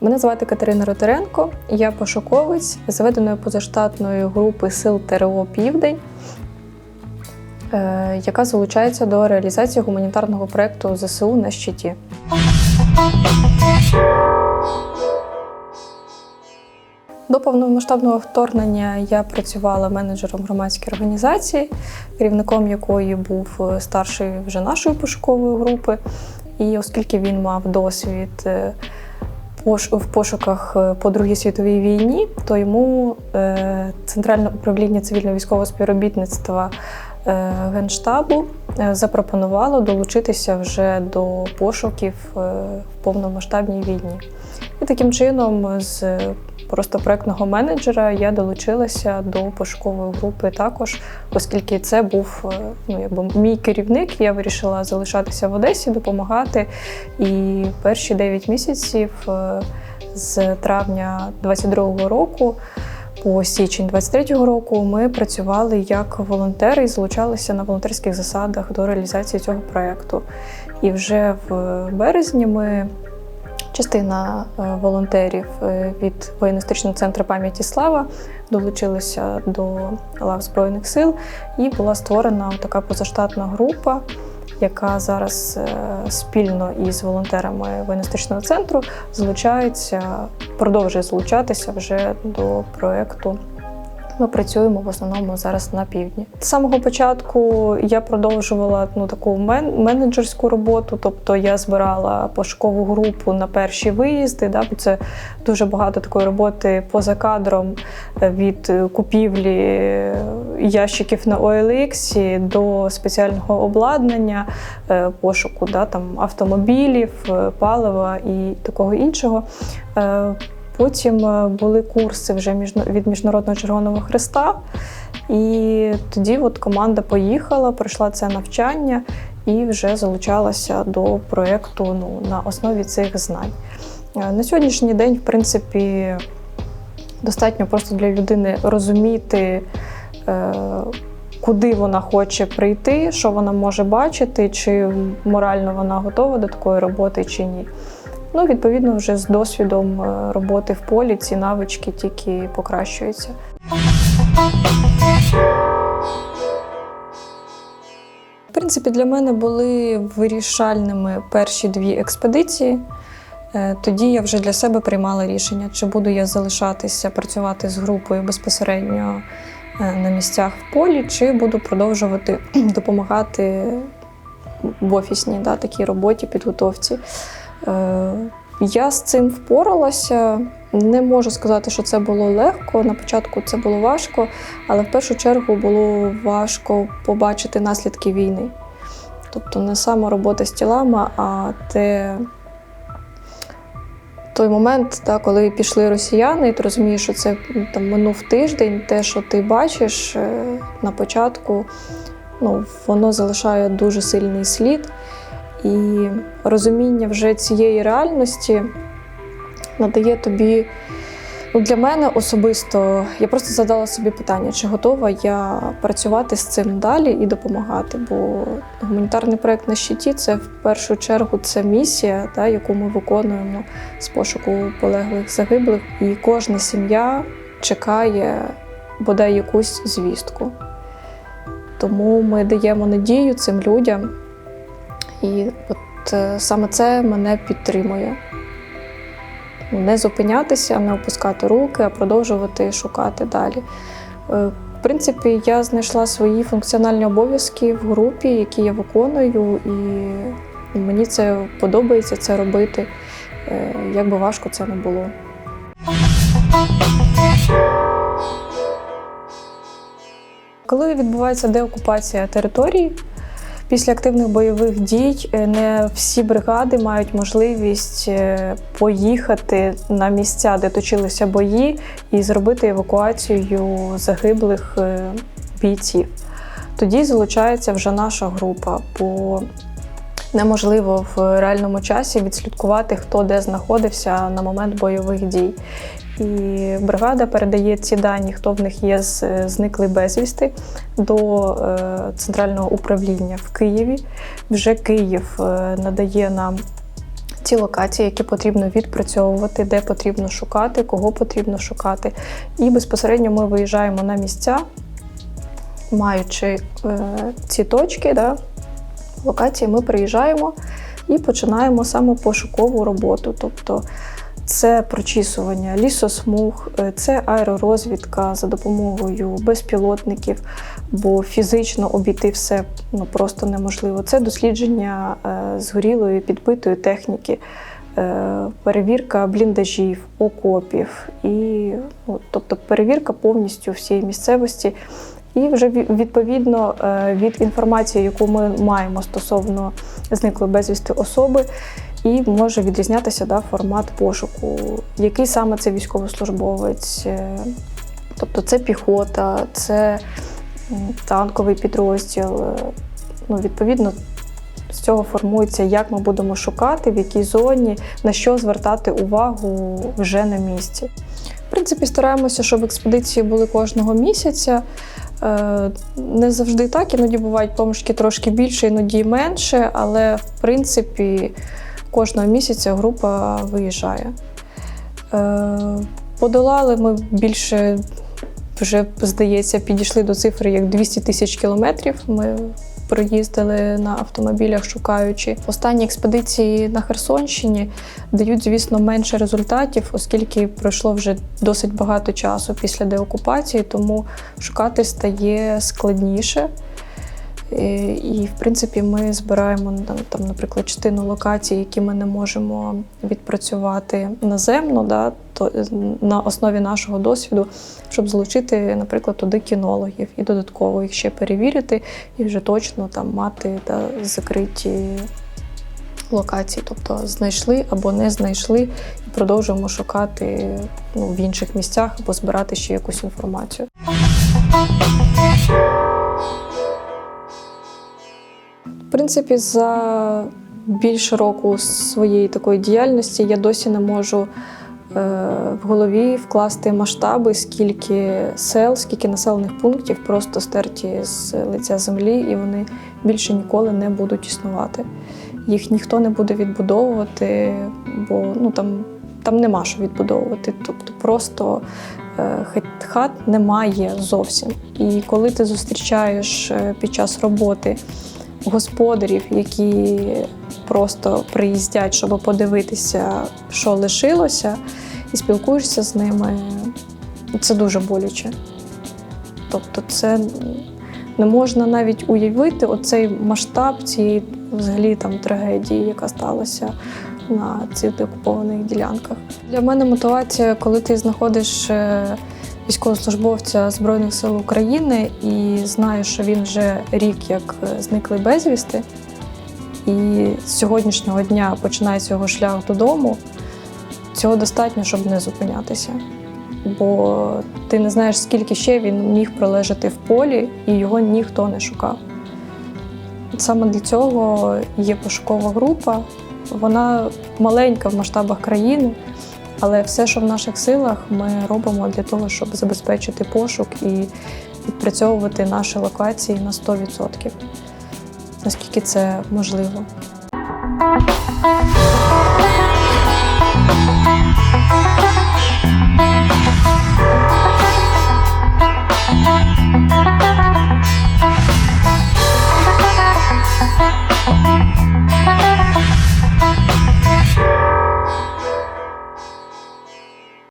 Мене звати Катерина Ротеренко, я пошуковець заведеної позаштатної групи сил ТРО Південь, е, яка залучається до реалізації гуманітарного проєкту ЗСУ на щиті. До повномасштабного вторгнення я працювала менеджером громадської організації, керівником якої був е, старший вже нашої пошукової групи. І оскільки він мав досвід е, в пошуках е, по Другій світовій війні, то йому е, Центральне управління цивільно-військового співробітництва е, Генштабу запропонувало долучитися вже до пошуків в повномасштабній війні. І таким чином, з просто проектного менеджера я долучилася до пошукової групи також, оскільки це був е, ну, якби мій керівник. Я вирішила залишатися в Одесі, допомагати. І перші 9 місяців е, з травня 22-го року. По січень 23-го року ми працювали як волонтери і залучалися на волонтерських засадах до реалізації цього проєкту. І вже в березні ми Частина е, волонтерів е, від воєнно-історичного центру пам'яті Слава долучилися до лав Збройних сил, і була створена така позаштатна група, яка зараз е, спільно із волонтерами воєнно-історичного центру залучається, продовжує залучатися вже до проєкту. Ми працюємо в основному зараз на півдні. З самого початку я продовжувала ну таку мен- менеджерську роботу, тобто я збирала пошукову групу на перші виїзди. Да, бо це дуже багато такої роботи поза кадром е, від купівлі ящиків на OLX до спеціального обладнання, е, пошуку да, там, автомобілів, е, палива і такого іншого. Потім е, були курси вже від Міжнародного Червоного Христа. І тоді от команда поїхала, пройшла це навчання і вже залучалася до проєкту ну, на основі цих знань. Е, На сьогоднішній день, в принципі, достатньо просто для людини розуміти, е, куди вона хоче прийти, що вона може бачити, чи морально вона готова до такої роботи, чи ні. Ну, відповідно, вже з досвідом е, роботи в полі ці навички тільки покращуються. В принципі, для мене були вирішальними перші дві експедиції. Е, Тоді я вже для себе приймала рішення, чи буду я залишатися працювати з групою безпосередньо е, на місцях в полі, чи буду продовжувати допомагати в офісній да, такій роботі, підготовці. Е, Я з цим впоралася. Не можу сказати, що це було легко. На початку це було важко, але в першу чергу було важко побачити наслідки війни. Тобто не сама робота з тілами, а те, той момент, та, коли пішли росіяни, і ти розумієш, що це там минув тиждень, те, що ти бачиш е, на початку, ну, воно залишає дуже сильний слід. І розуміння вже цієї реальності надає тобі. Ну, для мене особисто я просто задала собі питання, чи готова я працювати з цим далі і допомагати. Бо гуманітарний проект на щиті це в першу чергу це місія, та, яку ми виконуємо з пошуку полеглих загиблих. І кожна сім'я чекає бодай якусь звістку. Тому ми даємо надію цим людям. І от е, саме це мене підтримує. Ну, Не зупинятися, не опускати руки, а продовжувати шукати далі. Е, В принципі, я знайшла свої функціональні обов'язки в групі, які я виконую, і мені це подобається це робити, е, як би важко це не було. Коли відбувається деокупація територій, після активних бойових дій е, не всі бригади мають можливість е, поїхати на місця, де точилися бої, і зробити евакуацію загиблих е, бійців. Тоді залучається вже наша група, бо неможливо в реальному часі відслідкувати, хто де знаходився на момент бойових дій. І бригада передає ці дані, хто в них є з- зниклий безвісти, до е, центрального управління в Києві. Вже Київ е, надає нам ті локації, які потрібно відпрацьовувати, де потрібно шукати, кого потрібно шукати. І безпосередньо ми виїжджаємо на місця, маючи е, ці точки, да, локації, ми приїжджаємо і починаємо саме пошукову роботу. Тобто це прочісування лісосмуг, е, це аеророзвідка за допомогою безпілотників, бо фізично обійти все ну, просто неможливо. Це дослідження е, згорілої підбитої техніки, е, перевірка бліндажів, окопів, і, ну, тобто перевірка повністю всієї місцевості. І вже відповідно від інформації, яку ми маємо стосовно зниклої безвісти особи, і може відрізнятися да, формат пошуку, який саме це військовослужбовець, е, тобто це піхота, це танковий підрозділ. е, Ну, відповідно, з цього формується, як ми будемо шукати, в якій зоні, на що звертати увагу вже на місці. В принципі, стараємося, щоб експедиції були кожного місяця. Е, Не завжди так, іноді бувають помішки трошки більше, іноді менше, але в принципі кожного місяця група виїжджає. Е, Подолали ми більше, вже здається, підійшли до цифри як 200 тисяч кілометрів. Ми проїздили на автомобілях, шукаючи. Останні експедиції на Херсонщині дають, звісно, менше результатів, оскільки пройшло вже досить багато часу після деокупації, тому шукати стає складніше. Е, І, в принципі, ми збираємо там, там, наприклад, частину локацій, які ми не можемо відпрацювати наземно, да, то е, на основі нашого досвіду, щоб залучити, наприклад, туди кінологів і додатково їх ще перевірити, і вже точно там мати да, закриті локації, тобто знайшли або не знайшли, і продовжуємо шукати ну, в інших місцях або збирати ще якусь інформацію. Принципі, за більше року своєї такої діяльності я досі не можу е, в голові вкласти масштаби, скільки сел, скільки населених пунктів просто стерті з лиця землі, і вони більше ніколи не будуть існувати. Їх ніхто не буде відбудовувати, бо ну там, там нема що відбудовувати. Тобто просто е, хат- немає зовсім. І коли ти зустрічаєш е, під час роботи господарів, які просто приїздять, щоб подивитися, що лишилося, і спілкуєшся з ними, це дуже боляче. Тобто, це не можна навіть уявити оцей масштаб цієї взагалі там трагедії, яка сталася на цих деокупованих ділянках. Для мене мотивація, коли ти знаходиш е, військовослужбовця Збройних сил України і знаєш, що він вже рік як е, зниклий безвісти, і з сьогоднішнього дня починається його шлях додому. Цього достатньо, щоб не зупинятися. Бо ти не знаєш, скільки ще він міг пролежати в полі, і його ніхто не шукав. Саме для цього є пошукова група. Вона маленька в масштабах країни, але все, що в наших силах, ми робимо для того, щоб забезпечити пошук і відпрацьовувати наші локації на 100%. Наскільки це можливо.